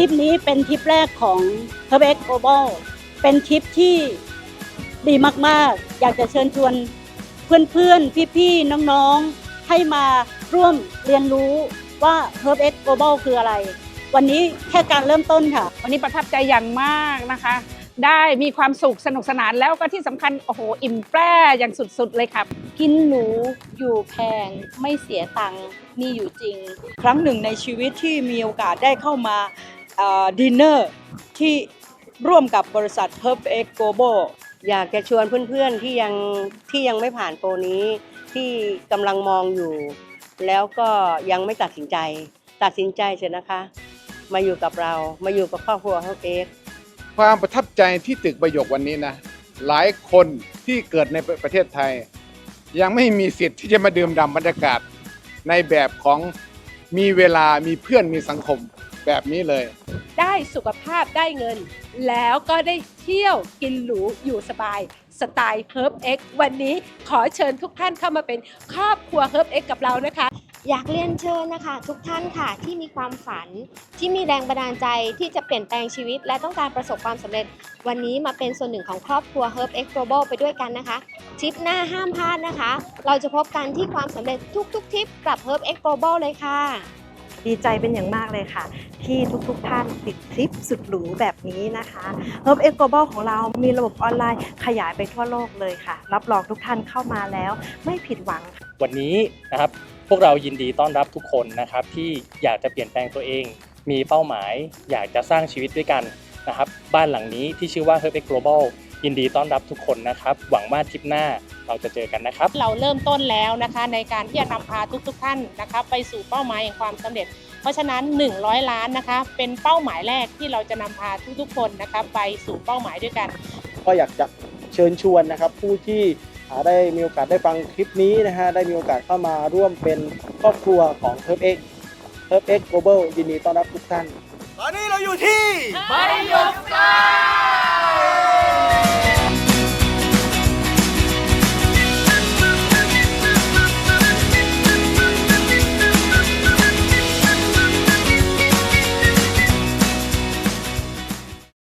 ริปนี้เป็นทริปแรกของ h e r b e x Global เป็นทริปที่ดีมากๆ อยากจะเชิญชวนเพื่อนๆ พี่ๆ น้องๆ ให้มาร่วมเรียนรู้ว่า h e r b e x Global คืออะไร วันนี้แค่การเริ่มต้นค่ะ วันนี้ประทับใจอย่างมากนะคะ ได้มีความสุขสนุกสนานแล้วก็ที่สำคัญ โอ้โห อิ่มแปร่อย่างสุดๆเลยครับ กินหรูอยู่แพงไม่เสียตังค์มีอยู่จริง ครั้งหนึ่งในชีวิตที่มีโอกาสได้เข้ามา ดินเนอร์ที่ร่วมกับบริษัท Herb X Global อยากจะชวนเพื่อนๆที่ยังที่ยังไม่ผ่านโปรนี้ที่กำลังมองอยู่ แล้วก็ยังไม่ตัดสินใจ ตัดสินใจเสร็จนะคะ มาอยู่กับเรามาอยู่กับครอบครัวเฮาเอ็กความประทับใจที่ตึกประโยควันนี้นะ หลายคนที่เกิดในประเทศไทย ยังไม่มีสิทธิ์ที่จะมาดื่มด่ำบรรยากาศในแบบของมีเวลามีเพื่อนมีสังคม แบบนี้เลย ได้สุขภาพได้เงิน แล้วก็ได้เที่ยวกินหรูอยู่สบาย สไตล์ Herb X วันนี้ขอเชิญทุกท่านเข้ามาเป็นครอบครัว Herb X กับเรานะคะ อยากเรียนเชิญนะคะ ทุกท่านค่ะที่มีความฝัน ที่มีแรงบันดาลใจที่จะเปลี่ยนแปลงชีวิต และต้องการประสบความสำเร็จ วันนี้มาเป็นส่วนหนึ่งของครอบครัว Herb X Global ไปด้วยกันนะคะทริปหน้าห้ามพลาดนะคะ เราจะพบกันที่ความสำเร็จทุกๆทริปกับ Herb X Global เลยค่ะ ดีใจเป็นอย่างมากเลยค่ะ ที่ทุกๆท่านติดทริปสุดหรูแบบนี้นะคะ Herb X Global ของเรามีระบบออนไลน์ขยายไปทั่วโลกเลยค่ะ รับรองทุกท่านเข้ามาแล้วไม่ผิดหวังวันนี้นะครับพวกเรายินดีต้อนรับทุกคนนะครับที่อยากจะเปลี่ยนแปลงตัวเอง มีเป้าหมาย อยากจะสร้างชีวิตด้วยกันนะครับบ้านหลังนี้ที่ชื่อว่า Herb X Global ยินดีต้อนรับทุกคนนะครับ หวังว่าทริปหน้าเราจะเจอกันนะครับ เราเริ่มต้นแล้วนะคะ ในการที่จะนำพาทุกๆท่านนะคะไปสู่เป้าหมายแห่งความสำเร็จ เพราะฉะนั้น 100 ล้านนะคะ เป็นเป้าหมายแรกที่เราจะนำพาทุกๆ คนนะคะไปสู่เป้าหมายด้วยกัน ก็อยากจะเชิญชวนนะครับ ผู้ที่อ่าได้มีโอกาสได้ฟังคลิปนี้นะฮะได้มีโอกาสเข้ามาร่วมเป็นครอบครัวของ Herb X Herb X Global ยินดีต้อนรับทุกท่าน ตอนนี้เราอยู่ที่ไม่หยุดฝัน